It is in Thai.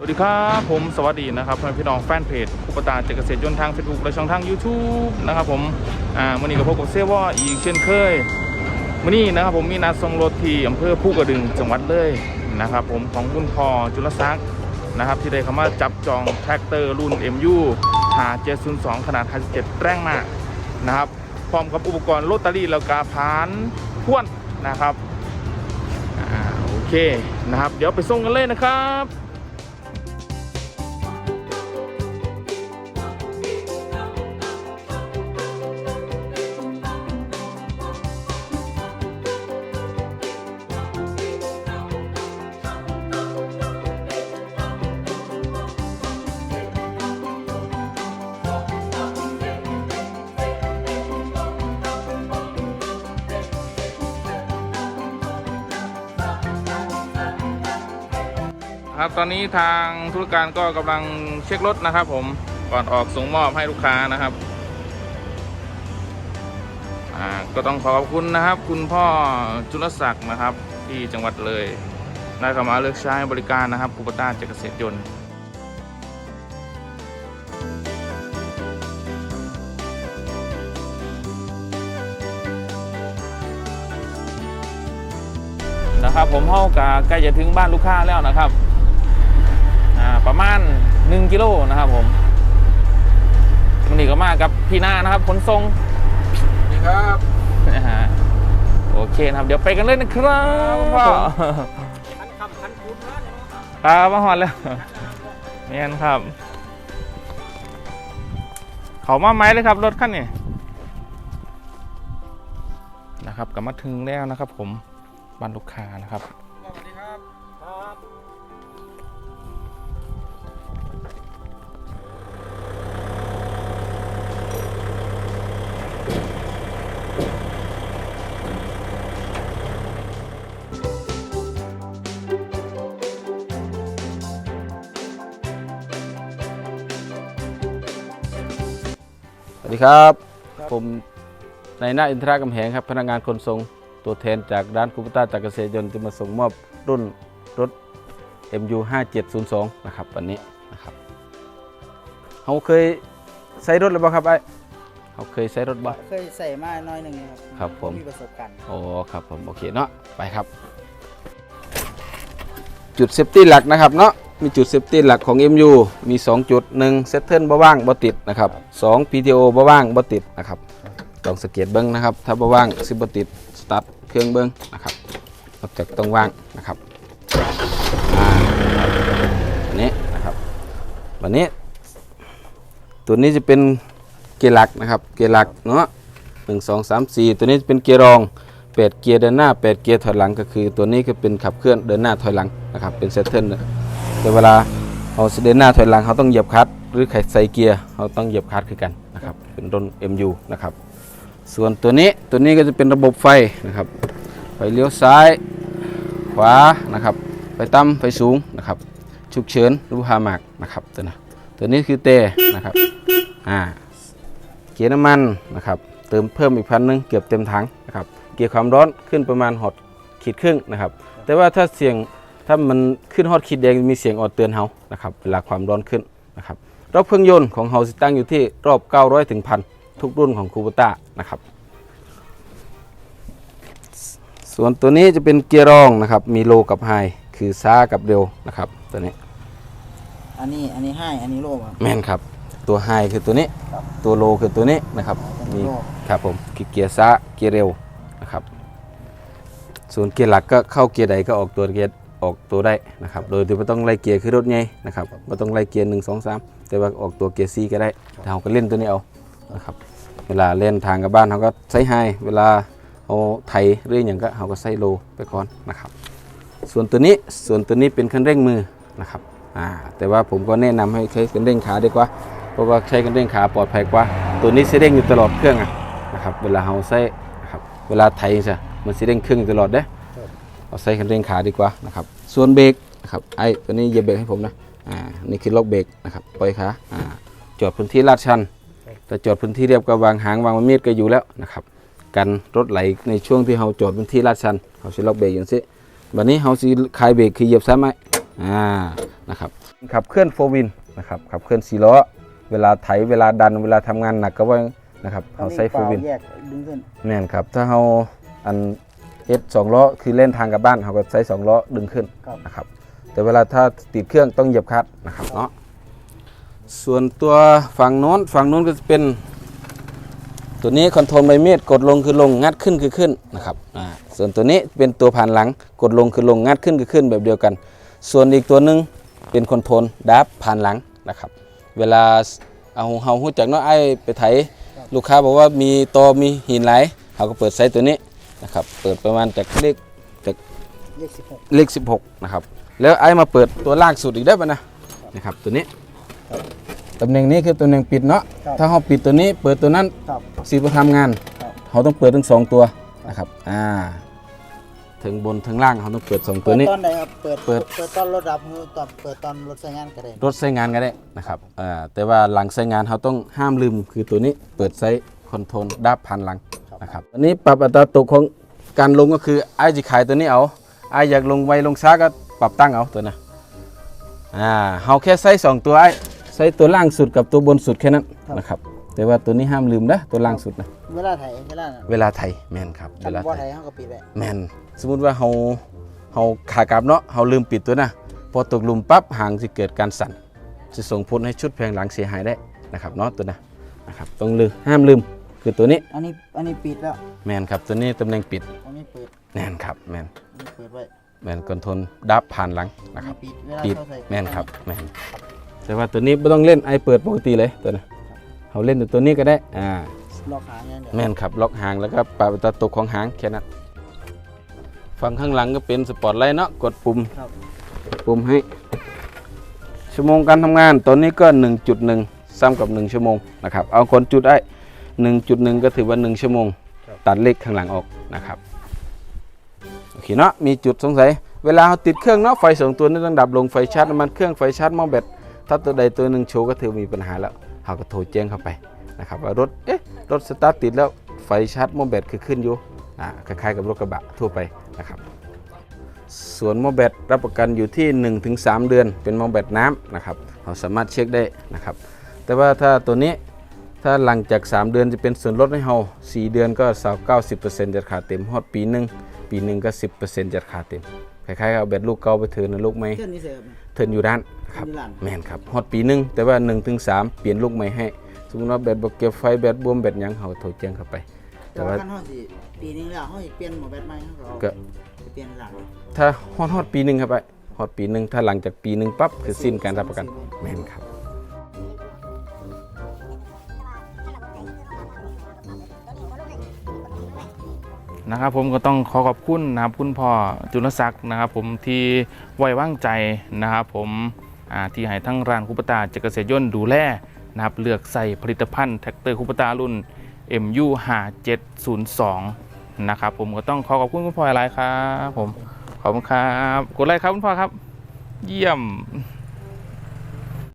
สวัสดีครับผมสวัสดีนะครับเพื่อนพี่น้องแฟนเพจอุปตาเจเกษตรยนต์ทางเฟซบุ๊กและช่องทาง YouTube นะครับผมอ่าวันนี้ก็พบกับเซวออีกเช่นเคยวันนี้นะครับผมมีนัดส่งรถที่อำเภอผู้กระดึงจังหวัดเลยนะครับผมของคุณพอจุลศักดิ์นะครับที่ได้เข้ามาจับจองแท็กเตอร์รุ่น MU หา702 ขนาด 57 แรงมานะครับพร้อมกับอุปกรณ์โรตารี่แล้วก็พานพ่วนนะครับอ่าโอเคนะครับเดี๋ยวไปส่งกันเลยนะครับ ครับตอนนี้ทางธุรการก็กำลังเช็ครถนะครับ ผมก่อนออกส่งมอบให้ลูกค้านะครับอ่าก็ต้องขอขอบคุณนะครับ คุณพ่อจุลศักดิ์นะครับ ที่จังหวัดเลยได้เข้ามาเลือกใช้บริการนะครับอุปต้าเจกเกษตรยนต์นะครับผมเข้ากาใกล้จะถึงบ้านลูกค้าแล้วนะครับ ประมาณ 1 กิโลนะครับผมมันนี่ก็มากับพี่หน้านะครับขนส่งสวัสดีครับนะฮะโอเคนะครับ เดี๋ยวไปกันเลยนะครับครับผมทันคำทันคุณครับมาหอดแล้วเนียนครับ เขามาไหมเลยครับ รถคันนี้นะครับกลับมาถึงแล้วนะครับ ผมบ้านลูกค้านะครับ สวัสดีครับ ผมนายหน้าอินทรากำแหงครับ พนักงานขนส่งตัวแทนจากร้านคูปต้าจากเกษตรยนต์จะมาส่งมอบรุ่นรถ MU 5702 นะครับวันนี้นะครับเขาเคยใช้รถหรือเปล่าครับไอ้เขาเคยใช้รถบ้างเคยใส่มาหน้อยหนึ่งครับครับผม มีประสบการณ์โอ้ครับผมโอเคเนาะไปครับ จุดเซฟตี้หลักนะครับเนาะ มีจุดเซฟตี้หลักของ MU มี 2 จุด1เซตเทิลบ่ว่างบ่ติดนะครับ2 PTO บ่ว่างบ่ติดนะครับต้องสเกตเบิ้งนะครับ ถ้าบ่ว่างสิบ่ติดสตาร์ทเครื่องเบิ้งนะครับนอกจากต้องว่างนะครับอันนี้นะครับวันนี้ ตัวนี้จะเป็นเกียร์หลักนะครับ เกียร์หลักเนาะหนึ่งสองสามสี่ตัวนี้จะเป็นเกียร์รองแปดเกียร์เดินหน้าแปดเกียร์ถอยหลังก็คือ ตัวนี้ก็เป็นขับเคลื่อนเดินหน้าถอยหลังนะครับเป็นเซตเทิล แต่เวลาเราเดินหน้าถอยหลังเขาต้องเหยียบคลัตช์หรือไขใส่เกียร์เขาต้องเหยียบคลัตช์คือกันนะครับเป็นรุ่น MU นะครับส่วนตัวนี้ตัวนี้ก็จะเป็นระบบไฟนะครับไฟเลี้ยวซ้ายขวานะครับไฟต่ำไฟสูงนะครับฉุกเฉินรูปหาหมากนะครับตัวนะตัวนี้คือเตนะครับอ่าเกียร์น้ำมันนะครับเติมเพิ่มอีกพันหนึ่งเกือบเต็มถังนะครับเกียร์ความร้อนขึ้นประมาณหอดขีดครึ่งนะครับแต่ว่าถ้าเสี่ยง ถ้ามันขึ้นฮอดขีดแดงมีเสียงออดเตือนเฮานะครับเวลาความร้อนขึ้นนะครับรอบเครื่องยนต์ของเฮาสิตั้งอยู่ที่รอบ 900ถึงพันทุกรุ่นของคูปต้านะครับส่วนตัวนี้จะเป็นเกียร์รองนะครับมีโลกับไฮคือช้ากับเร็วนะครับตัวนี้อันนี้อันนี้ให้อันนี้โล่ครับแม่นครับ ตัวไฮคือตัวนี้ตัวโลคือตัวนี้นะครับมีโล่ครับผมคือเกียร์ช้าเกียร์เร็วนะครับส่วนเกียร์หลักก็เข้าเกียร์ใดก็ออกตัวเกียร์ ออกตัวได้นะครับ โดยที่ไม่ต้องไล่เกียร์คือรถไงนะครับไม่ต้องไล่เกียร์หนึ่งสองสามแต่ว่าออกตัวเกียร์ซีก็ได้แต่เราก็เล่นตัวนี้เอานะครับ เวลาเล่นทางกับบ้านเขาก็ใช้ไฮเวลาเอาไถเรื่อยอย่างก็เขาก็ใส่โลไปก่อนนะครับ ส่วนตัวนี้ส่วนตัวนี้เป็นคันเร่งมือนะครับอ่าแต่ว่าผมก็แนะนำให้ใช้คันเร่งขาดีกว่า เพราะว่าใช้คันเร่งขาปลอดภัยกว่า ตัวนี้ใช้เร่งอยู่ตลอดเครื่องอะนะครับ เวลาเราใช้นะครับเวลาไถใช่มันใช้เร่งเครื่องอยู่ตลอดเด้อ เอาใช้คันเร่งขาดีกว่านะครับ ส่วนเบรกนะครับไอ้ตัวนี้เหยียบเบรกให้ผมนะอ่านี่คือล็อกเบรกนะครับปล่อยขาอ่าจอดพื้นที่ลาดชันแต่จอดพื้นที่เรียบก็วางหางวางมีดก็อยู่แล้วนะครับกันรถไหลในช่วงที่เราจอดพื้นที่ลาดชันเขาสิล็อกเบรกอย่างนี้บัดนี้เขาสิคลายเบรกคือเหยียบซ้ายไหมอ่านะครับขับเคลื่อนโฟวินนะครับขับเคลื่อนสีล้อเวลาไถเวลาดันเวลาทำงานหนักก็ว่านะครับเขาใช้โฟวินแยกดึงขึ้นแม่นครับถ้าเราอัน เอสสองล้อคือเล่นทางกลับบ้านเขาก็ใช้สองล้อดึงขึ้นครับนะครับ แต่เวลาถ้าติดเครื่องต้องเหยียบคลัตช์นะครับเนาะส่วนตัวฝั่งโน้นฝั่งโน้นก็จะเป็นตัวนี้คอนโทรลใบมีดกดลงคือลงงัดขึ้นคือขึ้นนะครับอ่าส่วนตัวนี้เป็นตัวผ่านหลังกดลงคือลงงัดขึ้นคือขึ้นแบบเดียวกัน ส่วนอีกตัวหนึงเป็นคอนโทรลดับผ่านหลังนะครับ เวลาเอาเฮาหู้จักเนาะไอ้ไปไถลูกค้าบอกว่ามีตอมีหินไหลเขาก็เปิดไซส์ตัวนี้ นะครับเปิดประมาณจากเลขจากเลขสิบหกเลข 16 นะครับ แล้วไอ้มาเปิดตัวล่างสุดอีกได้ป่ะนะนะครับตัวนี้ตำแหน่งนี้คือตำแหน่งปิดเนาะถ้าเขาปิดตัวนี้เปิดตัวนั้นครับสีประทำงานครับเขาต้องเปิดทั้งสองตัวนะครับอ่าถึงบนถึงล่างเขาต้องเปิดสองตัวนี้ เปิดตอนไหนครับเปิดเปิดเปิดตอนรถดับหรือตอนเปิดตอนรถใช้งานก็ได้รถใช้งานก็ได้นะครับอ่าแต่ว่าหลังใช้งานเขาต้องห้ามลืมคือตัวนี้เปิดไซส์คอนโทรลดับพันหลัง นะครับอันนี้ปรับอัตราตกของการลงก็คือไอ้จะขายตัวนี้เอาไอ้อยากลงไวลงช้าก็ปรับตั้งเอาตัวนะอ่าเขาแค่ไซส์สองตัวไอ้ไซส์ตัวล่างสุดกับตัวบนสุดแค่นั้นนะครับแต่ว่าตัวนี้ห้ามลืมนะตัวล่างสุดนะเวลาไถเวลาน่ะเวลาไทยแม่นครับเวคันลาบ่ไทไถยเขาก็ปิดไว้แม่นสมมุติว่าเฮาเฮาขากลับเนาะเฮาลืมปิดตัวนะพอตกหลุมปั๊บหางสิเกิดการสั่นจะส่งผลให้ชุดแผงหลังเสียหายได้นะครับเนาะตัวนะนะครับต้องลืมห้ามลืม คือตัวนี้อันนี้อันนี้ปิดแล้วแม่นครับตัวนี้ตำแหน่งปิดอันนี้เปิดแม่นครับแม่นอันนี้เปิดไว้แม่นคอนโทรลดับผ่านหลังอันะนครันี้บปิดเวลาปิดเขาใส่แม่นครับแม่นแต่ว่าตัวนี้ไม่ต้องเล่นไอเปิดปกติเลยตัวนะเฮาเล่นแต่ตัวนี้ก็ได้อ่า ล็อกหางอย่างเดียวแม่นครับล็อกหางแล้วก็ปรับอัตราตกของหางแค่นั้นฝั่งข้างหลังก็เป็นสปอตไลท์เนาะกดปุ่มครับปุ่มให้ ชั่วโมงการทำงานตอนนี้ก็ 1.1 ซ้ำกับ 1 ชั่วโมงนะครับเอาคนจุดได้ 1.1 ก็ถือว่า 1 ชั่วโมง ตัดเลขข้างหลังออกนะครับ โอเคเนาะ มีจุดสงสัย เวลาเราติดเครื่องเนาะ ไฟสองตัวนี้ต้องดับลง ไฟชาร์จน้ำมันเครื่อง ไฟชาร์จหม้อแบต ถ้าตัวใดตัวหนึ่งโชว์ก็ถือมีปัญหาแล้วเราก็โทรแจ้งเข้าไปนะครับว่ารถ เอ๊ะ รถสตาร์ทติดแล้ว ไฟชาร์จหม้อแบตคือขึ้นอยู่ อ่า คล้ายๆกับรถกระบะทั่วไปนะครับส่วนหม้อแบตรับประกันอยู่ที่ 1-3 เดือนเป็นหม้อแบตน้ำนะครับเราสามารถเช็คได้นะครับ แต่ว่าถ้าตัวนี้ ถ้าหลังจาก 3 เดือนจะเป็นส่วนลดให้เรา4เดือนก็สาว90%จะขาดเต็มฮอดปีหนึ่งปีหนึ่งก็10%จะขาดเต็มคล้ายๆกับเอาแบตลูกเก่าไปเทิร์นนะลูกไหมเครื่องนี้เสริมเทิร์นอยู่ด้านครับอยู่ด้านแม่นครับฮอดปีหนึ่งแต่ว่า1-3เปลี่ยนลูกใหม่ให้สมมติว่าแบตบกเก็บไฟแบตบวมแบตหยังเขาโทรแจ้งเข้าไป แต่ว่าคันเฮาสิปีนึงแล้วเฮาสิเปลี่ยนหมอแบตใหม่เฮาก็เอาก็ไปเปลี่ยนหลังถ้าฮอดฮอดปีหนึ่งครับไปฮอดปีหนึ่งถ้าหลังจากปีหนึ่งปั๊บคือสิ้นการรับประกันแม่นครับ นะครับผมก็ต้องขอขอบคุณนะครับคุณพ่อจุลศักดิ์นะครับผมที่ไว้วางใจนะครับผมที่ให้ทั้งร้านคุปตาจักรเกษตรยนดูแลนะครับเลือกใส่ผลิตภัณฑ์แท็กเตอร์คุปตารุ่น MU 5702นะครับผมก็ต้องขอขอบคุณคุณพ่อหลายครับผมขอบคุณครับกดไลค์ครับคุณพ่อครับ เยี่ยม